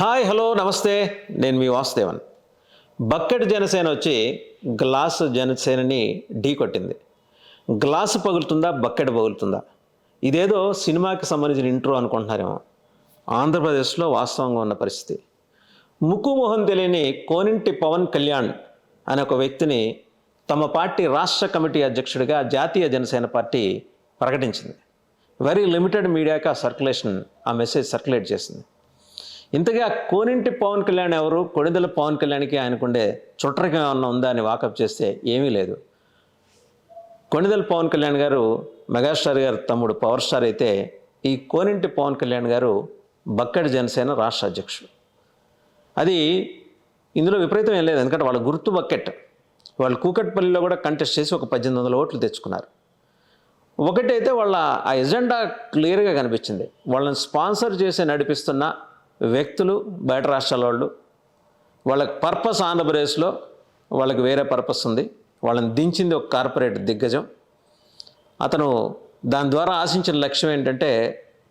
Hi hello నమస్తే. నేను మీ Vasudevan. Bucket Janasena వచ్చి గ్లాస్ జనసేనని ఢీ కొట్టింది. గ్లాస్ పగులుతుందా బక్కెట్ పగులుతుందా? ఇదేదో సినిమాకి సంబంధించిన ఇంట్రో అనుకుంటున్నారేమో. ఆంధ్రప్రదేశ్లో వాస్తవంగా ఉన్న పరిస్థితి. ముక్కు మొహం తెలియని కోనింటి పవన్ కళ్యాణ్ అనే ఒక వ్యక్తిని తమ పార్టీ రాష్ట్ర కమిటీ అధ్యక్షుడిగా జాతీయ జనసేన పార్టీ ప్రకటించింది. వెరీ లిమిటెడ్ మీడియాకి ఆ సర్క్యులేషన్ ఆ మెసేజ్ సర్క్యులేట్ చేసింది. ఇంతగా కోనింటి పవన్ కళ్యాణ్ ఎవరు? కొణిదల పవన్ కళ్యాణ్కి ఆయనకుండే చుట్టరికం ఏమన్నా ఉందా అని వాకప్ చేస్తే ఏమీ లేదు. కొణిదల పవన్ కళ్యాణ్ గారు మెగాస్టార్ గారు తమ్ముడు పవర్ స్టార్ అయితే ఈ కోనింటి పవన్ కళ్యాణ్ గారు బక్కడి జనసేన రాష్ట్ర అధ్యక్షుడు. అది ఇందులో విపరీతం ఏం లేదు. ఎందుకంటే వాళ్ళ గుర్తు బకెట్. వాళ్ళు కూకట్పల్లిలో కూడా కంటెస్ట్ చేసి ఒక పద్దెనిమిది వందల ఓట్లు తెచ్చుకున్నారు. ఒకటైతే వాళ్ళ ఆ ఎజెండా క్లియర్గా కనిపించింది. వాళ్ళని స్పాన్సర్ చేసి నడిపిస్తున్న వ్యక్తులు బయట రాష్ట్రాల వాళ్ళు వాళ్ళకి పర్పస్ ఆంధ్రప్రదేశ్లో వాళ్ళకి వేరే పర్పస్ ఉంది. వాళ్ళని దించింది ఒక కార్పొరేట్ దిగ్గజం. అతను దాని ద్వారా ఆశించిన లక్ష్యం ఏంటంటే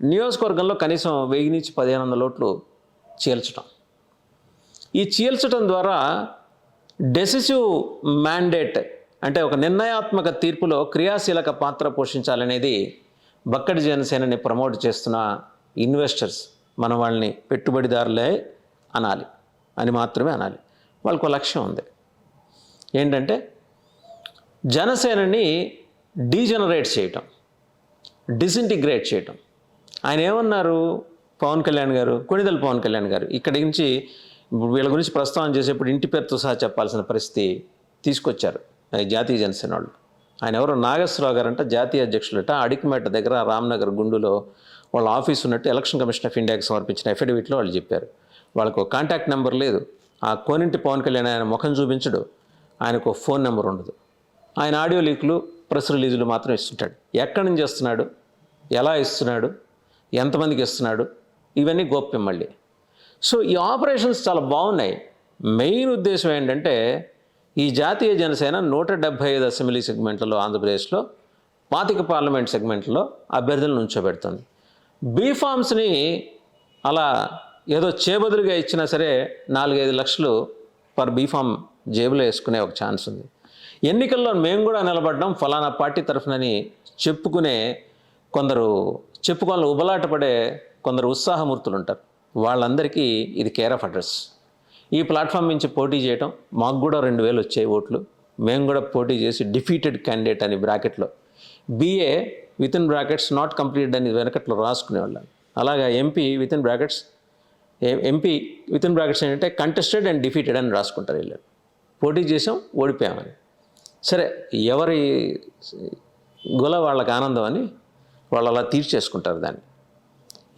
నియోజకవర్గంలో కనీసం వెయ్యి నుంచి పదిహేను వందల ఓట్లు చీల్చడం ఈ చీల్చడం ద్వారా డెసిసివ్ మ్యాండేట్ అంటే ఒక నిర్ణయాత్మక తీర్పులో క్రియాశీలక పాత్ర పోషించాలనేది బక్కడి జనసేనని ప్రమోట్ చేస్తున్న ఇన్వెస్టర్స్. మన వాళ్ళని పెట్టుబడిదారులే అనాలి. అని మాత్రమే అనాలి. వాళ్ళకు ఒక లక్ష్యం ఉంది. ఏంటంటే జనసేనని డీజనరేట్ చేయటం డిసింటిగ్రేట్ చేయటం. ఆయన ఏమన్నారు పవన్ కళ్యాణ్ గారు కొణిదల పవన్ కళ్యాణ్ గారు? ఇక్కడి నుంచి ఇప్పుడు వీళ్ళ గురించి ప్రస్తావన చేసేప్పుడు ఇంటి పేరుతో సహా చెప్పాల్సిన పరిస్థితి తీసుకొచ్చారు జాతీయ జనసేన వాళ్ళు. ఆయన ఎవరు? నాగేశ్వరరావు గారు జాతీయ అధ్యక్షులట. అడికిమేట దగ్గర రామ్నగర్ గుండులో వాళ్ళ ఆఫీస్ ఉన్నట్టు ఎలక్షన్ కమిషన్ ఆఫ్ ఇండియాకి సమర్పించిన అఫిడవిట్లో వాళ్ళు చెప్పారు. వాళ్ళకు కాంటాక్ట్ నెంబర్ లేదు. ఆ కోనింటి పవన్ కళ్యాణ్ ఆయన ముఖం చూపించడు. ఆయనకు ఒక ఫోన్ నెంబర్ ఉండదు. ఆయన ఆడియో లీక్లు ప్రెస్ రిలీజులు మాత్రం ఇస్తుంటాడు. ఎక్కడి నుంచి ఇస్తున్నాడు ఎలా ఇస్తున్నాడు? ఎంతమందికి ఇస్తున్నాడు? ఇవన్నీ గోప్యం మళ్ళీ. సో ఈ ఆపరేషన్స్ చాలా బాగున్నాయి. మెయిన్ ఉద్దేశం ఏంటంటే ఈ జాతీయ జనసేన నూట డెబ్భై ఐదు అసెంబ్లీ సెగ్మెంట్లలో ఆంధ్రప్రదేశ్లో పాతిక పార్లమెంట్ సెగ్మెంట్లో అభ్యర్థులను ఉంచోబెడుతుంది. బీఫామ్స్ని అలా ఏదో చేబదులుగా ఇచ్చినా సరే నాలుగైదు లక్షలు పర్ బీఫామ్ జేబులో వేసుకునే ఒక ఛాన్స్ ఉంది. ఎన్నికల్లో మేము కూడా నిలబడ్డం ఫలానా పార్టీ తరఫునని చెప్పుకునే కొందరు చెప్పుకోవాలని ఉబలాటపడే కొందరు ఉత్సాహమూర్తులు ఉంటారు వాళ్ళందరికీ ఇది కేర్ ఆఫ్ అడ్రస్ ఈ ప్లాట్ఫామ్ నుంచి పోటీ చేయటం మాకు కూడా రెండు వేలు వచ్చాయి ఓట్లు. మేము కూడా పోటీ చేసి డిఫీటెడ్ క్యాండిడేట్ అని బ్రాకెట్లో BA within brackets not complete అని వెనకట్లో రాసుకునేవాళ్ళం. అలాగా MP within brackets MP within brackets ఏంటంటే కంటెస్టెడ్ అండ్ డిఫీటెడ్ అని రాసుకుంటారు వీళ్ళు. పోటీ చేసాం ఓడిపోయామని. సరే ఎవరి గుల వాళ్ళకి ఆనందం అని వాళ్ళు అలా తీర్చేసుకుంటారు దాన్ని.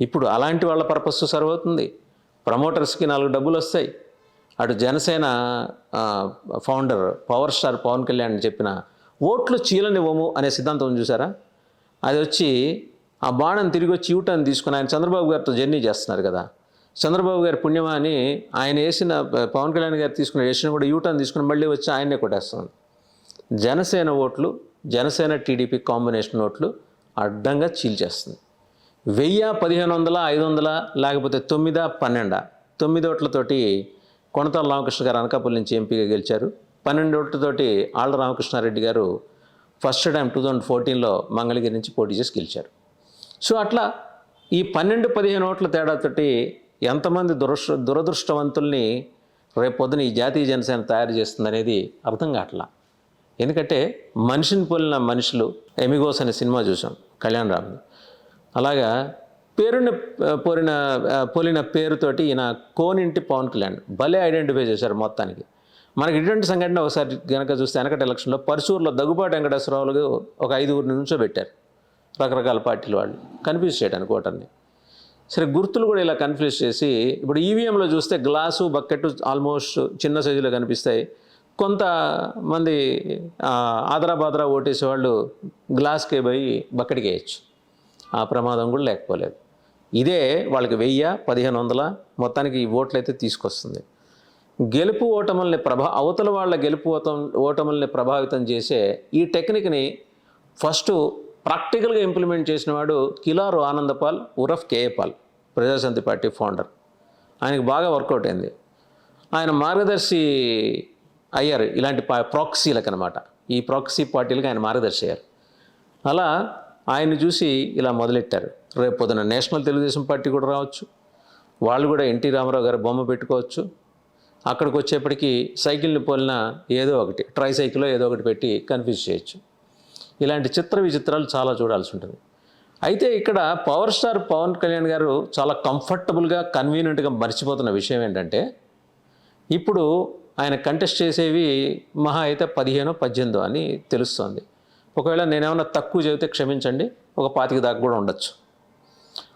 ఇప్పుడు అలాంటి వాళ్ళ పర్పస్ సర్వ్ అవుతుంది. ప్రమోటర్స్కి నాలుగు డబ్బులు వస్తాయి. అటు Janasena founder power star Pawan Kalyan చెప్పిన ఓట్లు చీలనివ్వము అనే సిద్ధాంతం చూసారా? అది వచ్చి ఆ బాణం తిరిగి వచ్చి యూటర్న్ తీసుకుని ఆయన చంద్రబాబు గారితో జర్నీ చేస్తున్నారు కదా. చంద్రబాబు గారి పుణ్యమా అని ఆయన వేసిన పవన్ కళ్యాణ్ గారు తీసుకున్న డెసిషన్ కూడా యూటర్న్ తీసుకుని మళ్ళీ వచ్చి ఆయన్నే కొట్టేస్తుంది జనసేన ఓట్లు జనసేన టీడీపీ కాంబినేషన్ ఓట్లు అడ్డంగా చీల్చేస్తుంది వెయ్యి పదిహేను వందల ఐదు వందల లేకపోతే తొమ్మిదా పన్నెండ తొమ్మిది ఓట్లతోటి కొనతాల రామకృష్ణ గారు అనకాపల్లి నుంచి ఎంపీగా గెలిచారు. పన్నెండు ఓట్లతోటి ఆళ్ళ రామకృష్ణారెడ్డి గారు ఫస్ట్ టైం టూ థౌజండ్ ఫోర్టీన్లో మంగళగిరి నుంచి పోటీ చేసి గెలిచారు. సో అట్లా ఈ పన్నెండు పదిహేను ఓట్ల తేడాతోటి ఎంతమంది దురదృష్ట దురదృష్టవంతుల్ని రేపొద్దున ఈ జాతీయ జనసేన తయారు చేస్తుందనేది అర్థం కావట్లా. ఎందుకంటే మనిషిని పోలిన మనుషులు ఎమిగోస్ అనే సినిమా చూసాం కళ్యాణ్ రామ్ అలాగా పేరుని పోలిన పోలిన పేరుతోటి ఈయన కోనింటి పవన్ కళ్యాణ్ భలే ఐడెంటిఫై చేశారు మొత్తానికి. మనకి ఇటువంటి సంఘటన ఒకసారి కనుక చూస్తే వెనకటి ఎలక్షన్లో పరశూరులో దగ్గుబాటి వెంకటేశ్వరరావులు ఒక ఐదుగురు నుంచోబెట్టారు రకరకాల పార్టీల వాళ్ళు. కన్ఫ్యూజ్ చేయడానికి ఓటర్ని. సరే గుర్తులు కూడా ఇలా కన్ఫ్యూజ్ చేసి ఇప్పుడు ఈవీఎంలో చూస్తే గ్లాసు బకెట్ ఆల్మోస్ట్ చిన్న సైజులో కనిపిస్తాయి. కొంతమంది ఆదరాబాదరా ఆదరా బాదరా ఓటేసే వాళ్ళు గ్లాస్కే పోయి బకెట్కి వేయచ్చు. ఆ ప్రమాదం కూడా లేకపోలేదు. ఇదే వాళ్ళకి వెయ్యి పదిహేను వందల మొత్తానికి ఈ ఓట్లు అయితే తీసుకొస్తుంది. గెలుపు ఓటముల్ని ప్రభా అవతల వాళ్ళ గెలుపు ఓటం ఓటముల్ని ప్రభావితం చేసే ఈ టెక్నిక్ని ఫస్ట్ ప్రాక్టికల్గా ఇంప్లిమెంట్ చేసిన వాడు కిలారు ఆనందపాల్ ఉరఫ్ కేఏపాల్ ప్రజాశాంతి పార్టీ ఫౌండర్. ఆయనకు బాగా వర్కౌట్ అయింది. ఆయన మార్గదర్శి అయ్యారు ఇలాంటి పా ప్రాక్సీలకు అనమాట ఈ ప్రాక్సీ పార్టీలకు ఆయన మార్గదర్శి అయ్యారు. అలా ఆయన్ని చూసి ఇలా మొదలెట్టారు. రేపు పొద్దున నేషనల్ తెలుగుదేశం పార్టీ కూడా రావచ్చు. వాళ్ళు కూడా ఎన్టీ రామారావు గారి బొమ్మ పెట్టుకోవచ్చు. అక్కడికి వచ్చేప్పటికి సైకిల్ని పోలిన ఏదో ఒకటి ట్రై సైకిల్లో ఏదో ఒకటి పెట్టి కన్ఫ్యూజ్ చేయొచ్చు. ఇలాంటి చిత్ర విచిత్రాలు చాలా చూడాల్సి ఉంటుంది. అయితే ఇక్కడ పవర్ స్టార్ పవన్ కళ్యాణ్ గారు చాలా కంఫర్టబుల్గా కన్వీనియంట్గా మర్చిపోతున్న విషయం ఏంటంటే ఇప్పుడు ఆయన కంటెస్ట్ చేసేవి మహా అయితే పదిహేనో పద్దెనిమిదో అని తెలుస్తోంది. ఒకవేళ నేనేమన్నా తక్కువ చెబితే క్షమించండి ఒక పాతిక దాకా కూడా ఉండొచ్చు.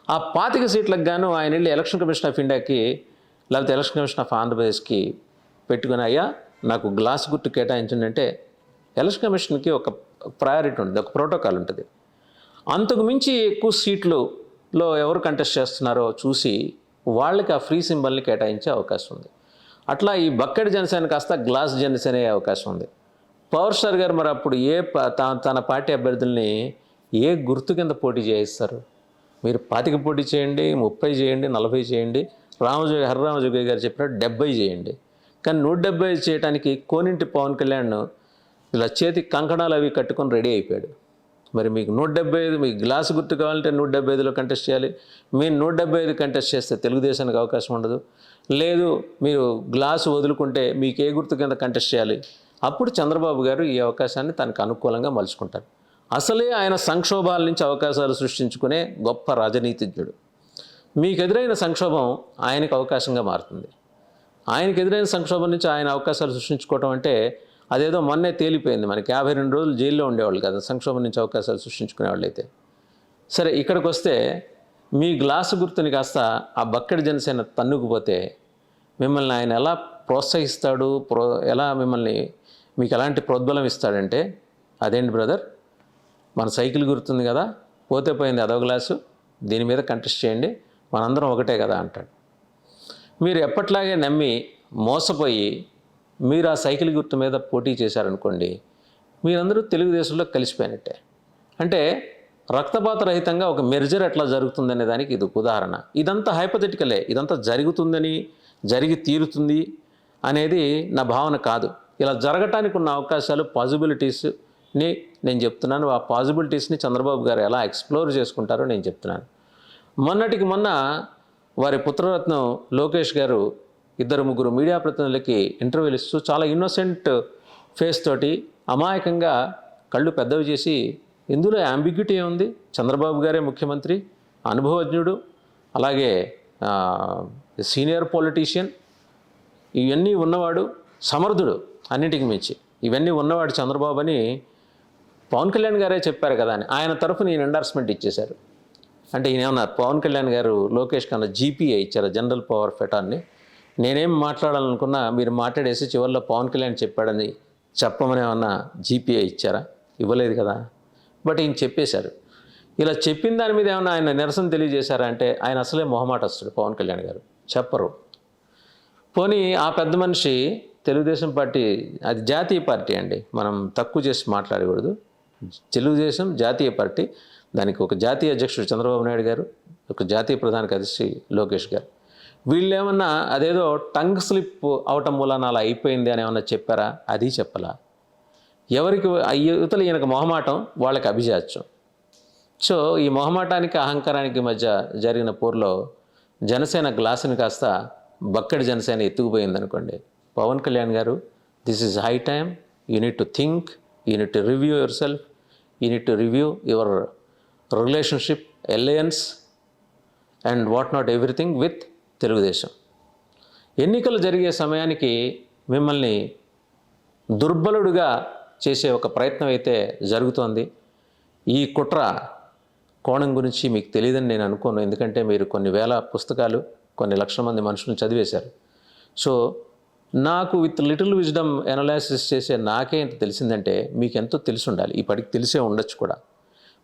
ఆ పాతిక సీట్లకు గాను ఆయన వెళ్ళి ఎలక్షన్ కమిషన్ ఆఫ్ ఇండియాకి లేకపోతే ఎలక్షన్ కమిషన్ ఆఫ్ ఆంధ్రప్రదేశ్కి పెట్టుకుని అయ్యా నాకు గ్లాస్ గుర్తు కేటాయించిందంటే ఎలక్షన్ కమిషన్కి ఒక ప్రయారిటీ ఉంటుంది ఒక ప్రోటోకాల్ ఉంటుంది. అంతకు మించి ఎక్కువ సీట్లులో ఎవరు కంటెస్ట్ చేస్తున్నారో చూసి వాళ్ళకి ఆ ఫ్రీ సింబల్ని కేటాయించే అవకాశం ఉంది. అట్లా ఈ బకెట్ జనసేన కాస్త గ్లాస్ జనసేన అయ్యే అవకాశం ఉంది. పవర్ స్టార్ గారు మరి అప్పుడు ఏ ప- తా- తన పార్టీ అభ్యర్థుల్ని ఏ గుర్తు కింద పోటీ చేయిస్తారు? మీరు పాతిక పోటీ చేయండి ముప్పై చేయండి నలభై చేయండి రామజోగి హర్రామజోగి గారు చెప్పినట్టు డెబ్బై చేయండి. కానీ నూట డెబ్బై చేయడానికి కోనింటి పవన్ కళ్యాణ్ ఇలా చేతికి కంకణాలు అవి కట్టుకొని రెడీ అయిపోయాడు. మరి మీకు నూట డెబ్బై ఐదు మీకు గ్లాసు గుర్తు కావాలంటే నూట డెబ్బై ఐదులో కంటెస్ట్ చేయాలి. మీరు నూట డెబ్బై ఐదు కంటెస్ట్ చేస్తే తెలుగుదేశానికి అవకాశం ఉండదు. లేదు మీరు గ్లాసు వదులుకుంటే మీకు ఏ గుర్తు కింద కంటెస్ట్ చేయాలి? అప్పుడు చంద్రబాబు గారు ఈ అవకాశాన్ని తనకు అనుకూలంగా మలుచుకుంటారు. అసలే ఆయన సంక్షోభాల నుంచి అవకాశాలు సృష్టించుకునే గొప్ప రాజనీతిజ్ఞుడు. మీకు ఎదురైన సంక్షోభం ఆయనకు అవకాశంగా మారుతుంది. ఆయనకు ఎదురైన సంక్షోభం నుంచి ఆయన అవకాశాలు సృష్టించుకోవటం అంటే అదేదో మొన్నే తేలిపోయింది. మనకి యాభై రెండు రోజులు జైల్లో ఉండేవాళ్ళు కదా సంక్షోభం నుంచి అవకాశాలు సృష్టించుకునే అయితే. సరే ఇక్కడికి వస్తే మీ గ్లాసు గుర్తుని కాస్త ఆ బక్కడి జనసేన తన్నుకుపోతే మిమ్మల్ని ఆయన ఎలా ప్రోత్సహిస్తాడు ప్రో ఎలా మిమ్మల్ని మీకు ఎలాంటి ప్రోద్బలం ఇస్తాడంటే అదేంటి బ్రదర్? మన సైకిల్ గుర్తుంది కదా పోతే పోయింది అదో గ్లాసు దీని మీద కంటెస్ట్ చేయండి. మనందరం ఒకటే కదా అంటాడు. మీరు ఎప్పట్లాగే నమ్మి మోసపోయి మీరు ఆ సైకిల్ గుర్తు మీద పోటీ చేశారనుకోండి మీరందరూ తెలుగుదేశంలో కలిసిపోయినట్టే. అంటే రక్తపాత రహితంగా ఒక మెర్జర్ ఎట్లా జరుగుతుందనే దానికి ఇది ఉదాహరణ. ఇదంతా హైపథెటికలే ఇదంతా జరుగుతుందని జరిగి తీరుతుంది అనేది నా భావన కాదు. ఇలా జరగటానికి ఉన్న అవకాశాలు పాజిబిలిటీస్ని నేను చెప్తున్నాను. ఆ పాజిబిలిటీస్ని చంద్రబాబు గారు ఎలా ఎక్స్ప్లోర్ చేసుకుంటారో నేను చెప్తున్నాను. మొన్నటికి మొన్న వారి పుత్రరత్నం లోకేష్ గారు ఇద్దరు ముగ్గురు మీడియా ప్రతినిధులకి ఇంటర్వ్యూలు ఇస్తూ చాలా ఇన్నోసెంట్ ఫేస్ తోటి అమాయకంగా కళ్ళు పెద్దవి చేసి ఇందులో అంబిగ్యూటీ ఉంది చంద్రబాబు గారే ముఖ్యమంత్రి అనుభవజ్ఞుడు అలాగే సీనియర్ పొలిటీషియన్ ఇవన్నీ ఉన్నవాడు సమర్థుడు అన్నిటికి మించి. ఇవన్నీ ఉన్నవాడు చంద్రబాబు అని పవన్ కళ్యాణ్ గారే చెప్పారు కదా అని. ఆయన తరఫున నేను ఎండార్స్మెంట్ ఇచ్చేశారు. అంటే ఈయన ఏమన్నారు పవన్ కళ్యాణ్ గారు లోకేష్ కన్నా జీపీఏ ఇచ్చారు జనరల్ పవర్ ఫెటాన్ని నేనేం మాట్లాడాలనుకున్నా మీరు మాట్లాడేసి చివరిలో పవన్ కళ్యాణ్ చెప్పాడని చెప్పమని ఏమన్నా జీపీఏ ఇచ్చారా? ఇవ్వలేదు కదా? బట్ ఈయన చెప్పేశారు. ఇలా చెప్పిన దాని మీద ఏమన్నా ఆయన నిరసన తెలియజేశారా అంటే ఆయన అసలే మొహమాటస్తుడు పవన్ కళ్యాణ్ గారు. చెప్పరు. పోనీ ఆ పెద్ద మనిషి తెలుగుదేశం పార్టీ అది జాతీయ పార్టీ అండి. మనం తక్కువ చేసి మాట్లాడకూడదు. తెలుగుదేశం జాతీయ పార్టీ. దానికి ఒక జాతీయ అధ్యక్షుడు చంద్రబాబు నాయుడు గారు ఒక జాతీయ ప్రధాన కార్యదర్శి లోకేష్ గారు. వీళ్ళు ఏమన్నా అదేదో టంగ్ స్లిప్ అవటం మూలాన అలా అయిపోయింది అని ఏమన్నా చెప్పారా? అది చెప్పలా. ఎవరికి యువతలు ఈయనకు మొహమాటం వాళ్ళకి అభిజాత్యం. సో ఈ మొహమాటానికి అహంకారానికి మధ్య జరిగిన పోరులో జనసేన గ్లాసుని కాస్త బక్కడి జనసేన ఎత్తుకుపోయింది అనుకోండి. Pawan Kalyan garu this is high time you need to think you need to review yourself you need to review your relationship alliance and what not everything with Telugudesam ఎన్నికలు జరిగే సమయానికి మిమ్మల్ని దుర్బలుడుగా చేసే ఒక ప్రయత్నం అయితే జరుగుతోంది. ఈ కుట్ర కోణం గురించి మీకు తెలియదని నేను అనుకోను. ఎందుకంటే మీరు కొన్ని వేల పుస్తకాలు కొన్ని లక్షల మంది మనుషులను చదివేశారు. సో నాకు విత్ లిటిల్ విజ్డమ్ ఎనలైసిస్ చేసే నాకే ఇంత తెలిసిందంటే మీకు ఎంతో తెలిసి ఉండాలి ఇప్పటికి తెలిసే ఉండొచ్చు కూడా.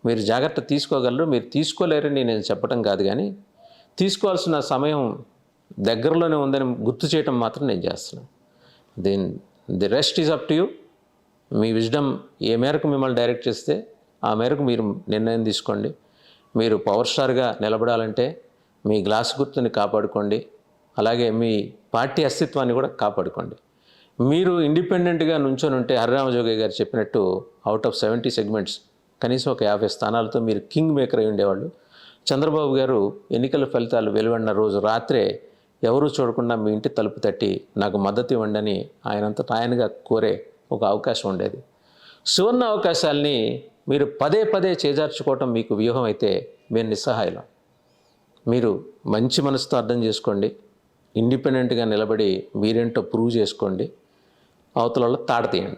మీరు జాగ్రత్త తీసుకోగలరు మీరు తీసుకోలేరని నేను చెప్పడం కాదు కానీ తీసుకోవాల్సిన సమయం దగ్గరలోనే ఉందని గుర్తు చేయటం మాత్రం నేను చేస్తున్నాను. Then the rest is up to you me wisdom ఏ మేరకు మిమ్మల్ని డైరెక్ట్ చేస్తే ఆ మేరకు మీరు నిర్ణయం తీసుకోండి. మీరు పవర్ స్టార్గా నిలబడాలంటే మీ గ్లాస్ గుర్తుని కాపాడుకోండి. అలాగే మీ పార్టీ అస్తిత్వాన్ని కూడా కాపాడుకోండి. మీరు ఇండిపెండెంట్గా నుంచొని ఉంటే హరిరామజోగి గారు చెప్పినట్టు అవుట్ ఆఫ్ సెవెంటీ సెగ్మెంట్స్ కనీసం ఒక యాభై స్థానాలతో మీరు కింగ్ మేకర్ అయి ఉండేవాళ్ళు. చంద్రబాబు గారు ఎన్నికల ఫలితాలు వెలువడిన రోజు రాత్రే ఎవరూ చూడకుండా మీ ఇంటి తలుపు తట్టి నాకు మద్దతు ఇవ్వండి అని ఆయనంతటా ఆయనగా కోరే ఒక అవకాశం ఉండేది. సువర్ణ అవకాశాల్ని మీరు పదే పదే చేజార్చుకోవటం మీకు వ్యూహం అయితే మేము నిస్సహాయం మీరు మంచి మనసుతో అర్థం చేసుకోండి. ఇండిపెండెంట్గా నిలబడి మీరేంటో ప్రూవ్ చేసుకోండి. అవతల తాడతీయండి.